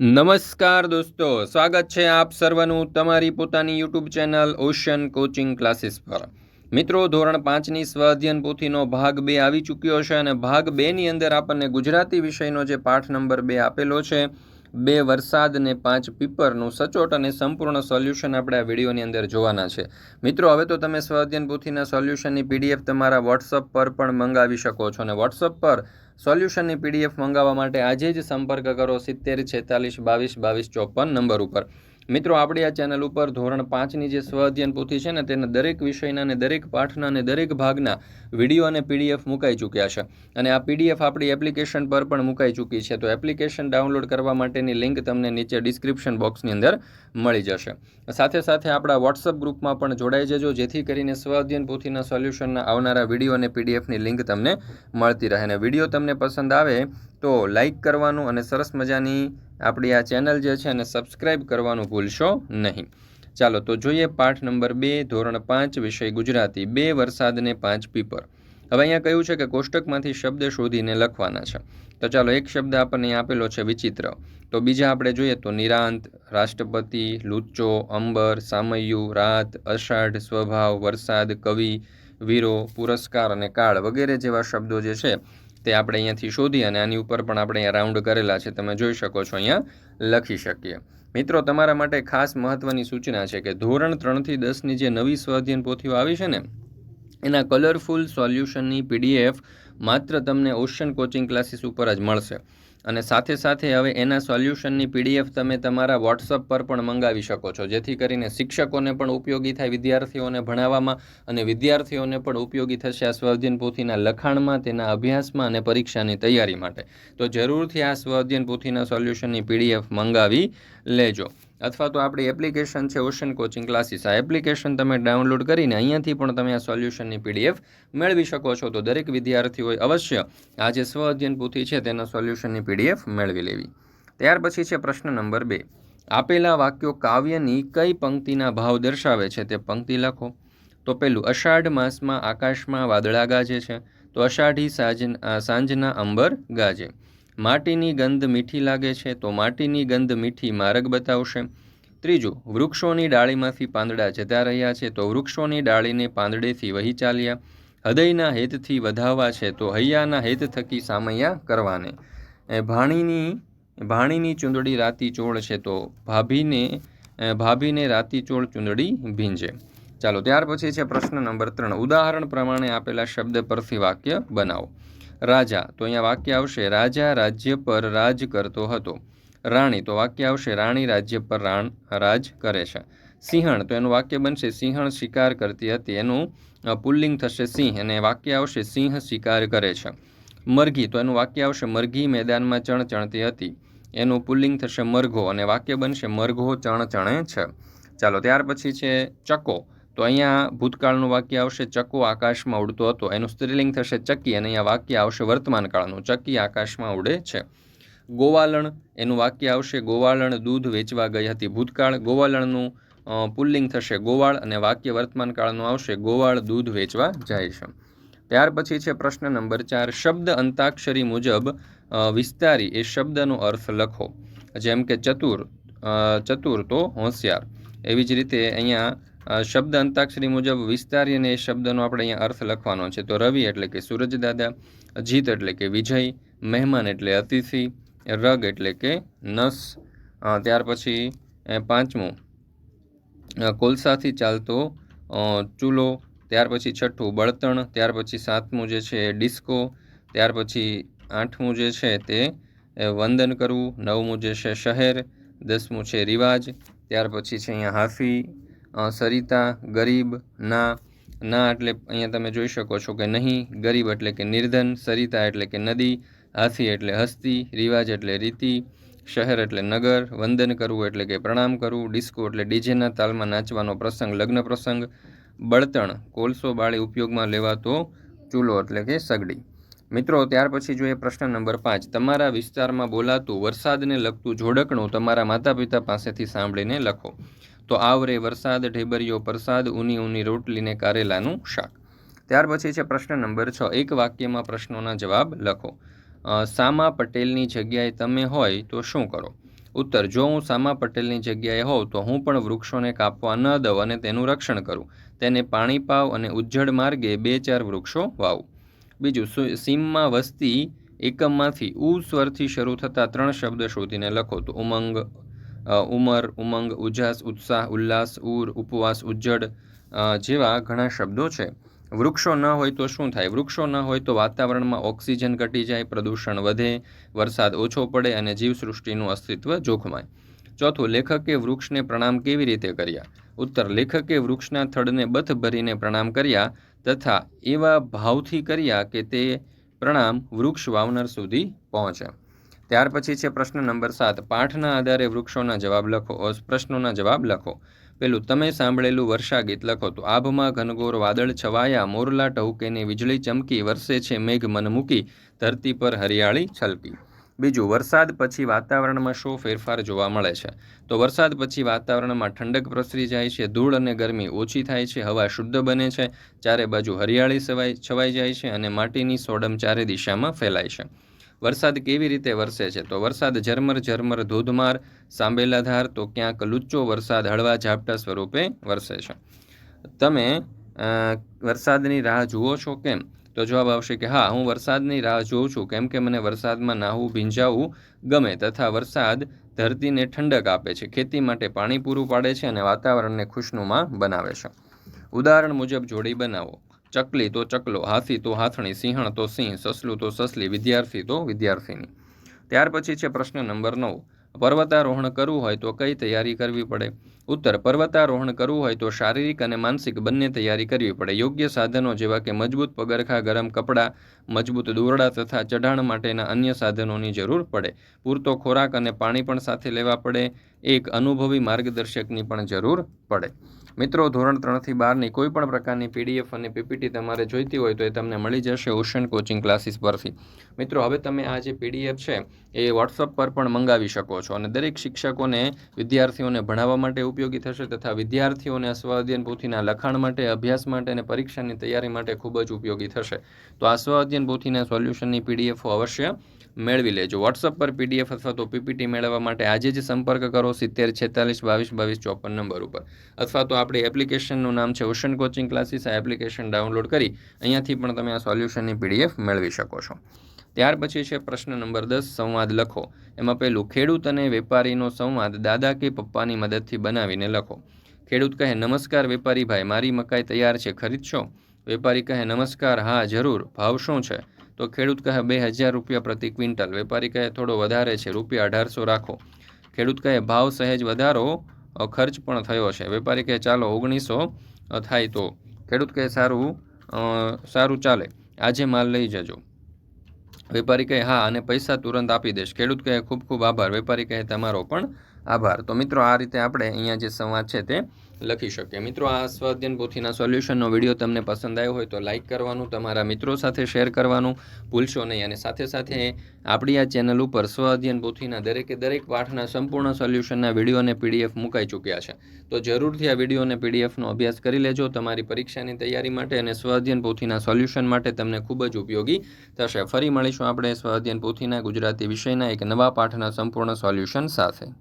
નમસ્કાર દોસ્તો, સ્વાગત છે આપ સર્વનું તમારી પોતાની YouTube channel ocean coaching classes પર. મિત્રો, ધોરણ પાંચની સ્વ અધ્યયન પોથીનો ભાગ બે આવી ચૂક્યો છે અને ભાગ બેની અંદર આપણને ગુજરાતી વિષયનો જે પાઠ નંબર બે આપેલો છે, બે વરસાદ ને પાંચ પીપરનું સચોટ અને સંપૂર્ણ સોલ્યુશન આપણે આ વિડીયોની અંદર જોવાના છે. મિત્રો, હવે તો તમે સ્વ અધ્યયન પોથીના સોલ્યુશનની પીડીએફ તમારા વોટ્સઅપ પર પણ મંગાવી શકો છો અને વોટ્સઅપ પર સોલ્યુશનની પીડીએફ મંગાવવા માટે આજે જ સંપર્ક કરો સિત્તેર છેતાલીસ બાવીસ બાવીસ ચોપન નંબર ઉપર. મિત્રો, આપણી આ ચેનલ ઉપર ધોરણ પાંચની જે સ્વ અધ્યયન પોથી છે ને, તેના દરેક વિષયના અને દરેક પાઠના અને દરેક ભાગના વીડિયો અને પીડીએફ મુકાઈ ચૂક્યા છે. અને આ પીડીએફ આપણી એપ્લિકેશન પર પણ મુકાઈ ચૂકી છે. તો એપ્લિકેશન ડાઉનલોડ કરવા માટેની લિંક તમને નીચે ડિસ્ક્રિપ્શન બોક્સની અંદર મળી જશે. સાથે સાથે આપણા વોટ્સઅપ ગ્રુપમાં પણ જોડાઈ જજો, જેથી કરીને સ્વ અધ્યયન પોથીના સોલ્યુશનના આવનારા વીડિયો અને પીડીએફની લિંક તમને મળતી રહે. અને વીડિયો તમને પસંદ આવે તો લાઇક કરવાનું અને સરસ મજાની આપણી આ ચેનલ જે છે એને સબસ્ક્રાઇબ કરવાનું ભૂલશો નહીં. ચાલો, તો જોઈએ પાઠ નંબર બે, ધોરણ પાંચ, વિષય ગુજરાતી. બે વરસાદને પાંચ પીપર. હવે અહીંયા કહ્યું છે કે કોષ્ટકમાંથી શબ્દ શોધીને લખવાના છે. તો ચાલો, એક શબ્દ આપણને આપેલો છે વિચિત્ર. તો બીજા આપણે જોઈએ તો નિરાંત, રાષ્ટ્રપતિ, લુચ્ચો, અંબર, સામયુ, રાત, અષાઢ, સ્વભાવ, વરસાદ, કવિ, વીરો, પુરસ્કાર અને કાળ વગેરે જેવા શબ્દો જે છે તે આપણે અહીંયાથી શોધી અને આની ઉપર પણ આપણે અહીંયા રાઉન્ડ કરેલા છે. તમે જોઈ શકો છો અહીંયા લખી શકીએ. મિત્રો, તમારા માટે ખાસ મહત્ત્વની સૂચના છે કે ધોરણ ત્રણથી દસની જે નવી સ્વાધ્યન પોથીઓ આવી છે ને, એના કલરફુલ સોલ્યુશનની પીડીએફ માત્ર તમને ઓશન કોચિંગ ક્લાસીસ ઉપર જ મળશે. અને સાથે સાથે હવે એના સોલ્યુશનની પીડીએફ તમે તમારા વોટ્સઅપ પર પણ મંગાવી શકો છો. જેથી કરીને શિક્ષકોને પણ ઉપયોગી થાય, વિદ્યાર્થીઓને ભણાવવામાં અને વિદ્યાર્થીઓને પણ ઉપયોગી થશે આ સ્વઅધ્યયન પોથીના લખાણમાં, તેના અભ્યાસમાં અને પરીક્ષાની તૈયારી માટે. તો જરૂરથી આ સ્વઅધ્યયન પોથીના સોલ્યુશનની પીડીએફ મંગાવી લેજો. અથવા તો આપણી એપ્લિકેશન છે ઓશન કોચિંગ ક્લાસીસ આ એપ્લિકેશન તમે ડાઉનલોડ કરીને અહીંયાથી પણ તમે આ સોલ્યુશનની પીડીએફ મેળવી શકો છો. તો દરેક વિદ્યાર્થીઓએ અવશ્ય આ જે સ્વ અધ્યયન પૂથી છે તેના સોલ્યુશનની પીડીએફ મેળવી લેવી. ત્યાર પછી છે પ્રશ્ન નંબર બે. આપેલા વાક્યો કાવ્યની કઈ પંક્તિના ભાવ દર્શાવે છે તે પંક્તિ લખો. તો પેલું, અષાઢ માસમાં આકાશમાં વાદળા ગાજે છે. તો અષાઢી સાંજ સાંજના અંબર ગાજે. માટીની ગંધ મીઠી લાગે છે તો માટીની ગંધ મીઠી માર્ગ બતાવશે. ત્રીજું, વૃક્ષોની ડાળીમાંથી પાંદડા જતા રહ્યા છે તો વૃક્ષોની ડાળીને પાંદડેથી વહી ચાલ્યા. હૃદયના હેતથી વધાવવા છે તો હૈયાના હેત થકી સામૈયા કરવાને. ભાણીની ભાણીની ચૂંદડી રાતી ચોળ છે તો ભાભીને ભાભીને રાતી ચોળ ચૂંદડી ભીંજે. ચાલો, ત્યાર પછી છે પ્રશ્ન નંબર ત્રણ. ઉદાહરણ પ્રમાણે આપેલા શબ્દ પરથી વાક્ય બનાવો. રાજા. તો અહીંયા વાક્ય આવશે, રાજા રાજ્ય પર રાજ કરતો હતો. રાણી, તો વાક્ય આવશે, રાણી રાજ્ય પર રાણ, રાજ કરે છે. સિંહણ, તો એનું વાક્ય બનશે, સિંહણ શિકાર કરતી હતી. એનું પુલ્લિંગ થશે, સિંહ. અને વાક્ય આવશે, સિંહ શિકાર કરે છે. મરઘી, તો એનું વાક્ય આવશે, મરઘી મેદાનમાં ચણ ચણતી હતી. એનું પુલ્લિંગ થશે, મરઘો. અને વાક્ય બનશે, મરઘો ચણ ચણે છે. ચાલો, ત્યાર પછી છે, ચકો. તો અહીંયા ભૂતકાળનું વાક્ય આવશે ચકો આકાશમાં ઉડતો હતો. એનું સ્ત્રીલિંગ થશે, ચક્કી. અને અહીંયા વાક્ય આવશે વર્તમાન કાળનું ચક્કી આકાશમાં ઉડે છે. ગોવાલણ, એનું વાક્ય આવશે, ગોવાલણ દૂધ વેચવા ગઈ હતી ભૂતકાળ. ગોવાલણનું પુલ્લિંગ થશે, ગોવાળ. અને વાક્ય વર્તમાન કાળનું આવશે, ગોવાળ દૂધ વેચવા જાય છે. ત્યાર પછી છે પ્રશ્ન નંબર ચાર, શબ્દ અંતાક્ષરી મુજબ વિસ્તારી એ શબ્દનો અર્થ લખો. જેમ કે, ચતુર ચતુર તો હોશિયાર. એવી જ રીતે અહીંયા શબ્દ અંતાક્ષરી મુજબ વિસ્તારી અને એ શબ્દનો આપણે અહીંયા અર્થ લખવાનો છે. તો રવિ એટલે કે સૂરજ દાદા, જીત એટલે કે વિજય, મહેમાન એટલે અતિથિ, રગ એટલે કે નસ. ત્યાર પછી પાંચમું કોલસાથી ચાલતો ચૂલો, ત્યાર પછી છઠ્ઠું, બળતણ, ત્યાર પછી સાતમું જે છે ડિસ્કો, ત્યાર પછી આઠમું જે છે તે વંદન કરવું, નવમું જે છે શહેર, દસમું છે રિવાજ, ત્યાર પછી છે અહીંયા હાફી સરિતા, ગરીબ, ના ના એટલે અહીંયા તમે જોઈ શકો છો કે નહીં, ગરીબ એટલે કે નિર્ધન, સરિતા એટલે કે નદી, હાથી એટલે હસ્તી, રિવાજ એટલે રીતિ, શહેર એટલે નગર, વંદન કરવું એટલે કે પ્રણામ કરવું, ડિસ્કો એટલે ડીજેના તાલમાં નાચવાનો પ્રસંગ, લગ્ન પ્રસંગ, બળતણ, કોલસો બાળી ઉપયોગમાં લેવાતો ચૂલો એટલે કે સગડી. મિત્રો, ત્યાર પછી જોઈએ પ્રશ્ન નંબર પાંચ. તમારા વિસ્તારમાં બોલાતું વરસાદને લગતું જોડકણું તમારા માતા પિતા પાસેથી સાંભળીને લખો. તો આવરે વરસાદ, ઢેબરિયો પ્રસાદ ઊની ઊની રોટલીને કારેલાનું શાક. ત્યાર પછી છે પ્રશ્ન નંબર છ. એક વાક્યમાં પ્રશ્નોના જવાબ લખો. સામા પટેલની જગ્યાએ તમે હોય તો શું કરો? ઉત્તર, જો હું સામા પટેલની જગ્યાએ હોઉં તો હું પણ વૃક્ષોને કાપવા ન દઉં અને તેનું રક્ષણ કરું. તેને પાણી પાવ અને ઉજ્જડ માર્ગે બે ચાર વૃક્ષો વાવું. બીજું સીમમાં વસ્તી એકમમાંથી ઉ સ્વરથી શરૂ થતા ત્રણ શબ્દ શોધીને લખો તો ઉમંગ ઉમર, ઉમંગ, ઉજાસ, ઉત્સાહ, ઉલ્લાસ ઉર ઉપવાસ, ઉજ્જડ જેવા ઘણા શબ્દો છે. વૃક્ષો ન હોય તો શું થાય? વૃક્ષો ન હોય તો વાતાવરણમાં ઓક્સિજન ઘટી જાય, પ્રદૂષણ વધે, વરસાદ ઓછો પડે અને જીવસૃષ્ટિનું અસ્તિત્વ જોખમાય. ચોથું, લેખકે વૃક્ષને પ્રણામ કેવી રીતે કર્યા? ઉત્તર, લેખકે વૃક્ષના થડને બથ ભરીને પ્રણામ કર્યા તથા એવા ભાવથી કર્યા કે તે પ્રણામ વૃક્ષ વાવનર સુધી પહોંચે ત્યાર પછી છે પ્રશ્ન નંબર સાત. પાઠના આધારે વૃક્ષોના જવાબ લખો. પ્રશ્નોના જવાબ લખો. પેલું, તમે સાંભળેલું વર્ષા ગીત લખો તો, આભમાં ઘનઘોર વાદળ છવાયા, મોરલા ટહુકેની વીજળી ચમકી વરસે છે મેઘ મન મૂકી, ધરતી પર હરિયાળી છલકી. બીજું, વરસાદ પછી વાતાવરણમાં શું ફેરફાર જોવા મળે છે? તો, વરસાદ પછી વાતાવરણમાં ઠંડક પ્રસરી જાય છે, ધૂળ અને ગરમી ઓછી થાય છે, હવા શુદ્ધ બને છે, ચારે બાજુ હરિયાળી છવાઈ છવાઈ જાય છે અને માટીની સોડમ ચારે દિશામાં ફેલાય છે. વરસાદ કેવી રીતે વરસે છે? તો વરસાદ ઝરમર ઝરમર ધોધમાર, સાંબેલાધાર, તો ક્યાંક લુચ્ચો વરસાદ, હળવા ઝાપટા સ્વરૂપે વરસે છે. તમે વરસાદની રાહ જુઓ છો કેમ? તો જવાબ આવશે કે હા, હું વરસાદની રાહ જોઉં છું, કેમ કે મને વરસાદમાં નાહવું, ભીંજાવું ગમે તથા વરસાદ ધરતીને ઠંડક આપે છે, ખેતી માટે પાણી પૂરું પાડે છે અને વાતાવરણને ખુશનુમા બનાવે છે. ઉદાહરણ મુજબ જોડી બનાવો. ચકલી તો ચકલો, હાથી તો હાથણી, સિંહણ તો સિંહ, સસલું તો સસલી, વિદ્યાર્થી તો વિદ્યાર્થીની. ત્યાર પછી છે પ્રશ્ન નંબર નવ. પર્વતારોહણ કરવું હોય તો કઈ તૈયારી કરવી પડે? ઉત્તર, પર્વતારોહણ કરવું હોય તો શારીરિક અને માનસિક બંને તૈયારી કરવી પડે. યોગ્ય સાધનો જેવા કે મજબૂત પગરખા, ગરમ કપડાં, મજબૂત દોરડા તથા ચઢાણ માટેના અન્ય સાધનોની જરૂર પડે. પૂરતો ખોરાક અને પાણી પણ સાથે લેવા પડે. એક અનુભવી માર્ગદર્શકની પણ જરૂર પડે. મિત્રો, ધોરણ ત્રણથી બારની કોઈ પણ પ્રકારની પીડીએફ અને પીપીટી તમારે જોઈતી હોય તો એ તમને મળી જશે ઓશન કોચિંગ ક્લાસીસ પરથી. મિત્રો, હવે તમે આ જે પીડીએફ છે, એ વોટ્સઅપ પર પણ મંગાવી શકો છો અને દરેક શિક્ષકોને વિદ્યાર્થીઓને ભણાવવા માટે ઉપયોગી થશે તથા વિદ્યાર્થીઓને સ્વઅધ્યયન પોથીના લખાણ માટે, અભ્યાસ માટે અને પરીક્ષાની તૈયારી માટે ખૂબ જ ઉપયોગી થશે. તો આ સ્વઅધ્યયન પોથીના સોલ્યુશનની પીડીએફો અવશ્ય મેળવી લેજો. વોટ્સઅપ પર પીડીએફ અથવા તો પીપીટી મેળવવા માટે આજે જ સંપર્ક કરો સિત્તેર છેતાલીસ બાવીસ બાવીસ ચોપન નંબર ઉપર. અથવા તો આપણી એપ્લિકેશનનું નામ છે ઓશન કોચિંગ ક્લાસીસ. આ એપ્લિકેશન ડાઉનલોડ કરી અહીંયાથી પણ તમે આ સોલ્યુશનની પીડીએફ મેળવી શકો છો. ત્યાર પછી છે પ્રશ્ન નંબર દસ, સંવાદ લખો. એમાં પહેલું, ખેડૂત અને વેપારીનો સંવાદ દાદા કે પપ્પાની મદદથી બનાવીને લખો. ખેડૂત કહે, નમસ્કાર વેપારી ભાઈ, મારી મકાઈ તૈયાર છે, ખરીદશો? વેપારી કહે, નમસ્કાર, હા, જરૂર. ભાવ શું છે? તો ખેડૂત કહે, બે હજાર રૂપિયા પ્રતિ ક્વિન્ટલ. વેપારી કહે, થોડો વધારે છે, રૂપિયા અઢારસો રાખો. ખેડૂત કહે, ભાવ સહેજ વધારો ખર્ચ પણ થયો છે. વેપારી કહે, ચાલો, ઓગણીસો થાય તો. ખેડૂત કહે, સારું સારું ચાલે. આજે માલ લઈ જજો. વેપારી કહે, હા, અને પૈસા તુરંત આપી દઈશ ખેડૂત કહે, ખૂબ ખૂબ આભાર. વેપારી કહે, તમારો પણ આભાર. તો મિત્રો, આ રીતે આપણે અહીંયા જે સંવાદ છે તે લખી શકીએ. મિત્રો, આ સ્વાધ્યન પોથીના સોલ્યુશનનો વીડિયો તમને પસંદ આવ્યો હોય તો લાઇક કરવાનું, તમારા મિત્રો સાથે શેર કરવાનું ભૂલશો નહીં. અને સાથે સાથે આપણી આ ચેનલ ઉપર સ્વાધ્યન પોથીના દરેકે દરેક પાઠના સંપૂર્ણ સોલ્યુશનના વીડિયો અને પીડીએફ મુકાઈ ચૂક્યા છે. તો જરૂરથી આ વીડિયો અને પીડીએફનો અભ્યાસ કરી લેજો. તમારી પરીક્ષાની તૈયારી માટે અને સ્વાધ્યન પોથીના સોલ્યુશન માટે તમને ખૂબ જ ઉપયોગી થશે. ફરી મળીશું આપણે સ્વ અધ્યયન પોથીના ગુજરાતી વિષયના એક નવા પાઠના સંપૂર્ણ સોલ્યુશન સાથે.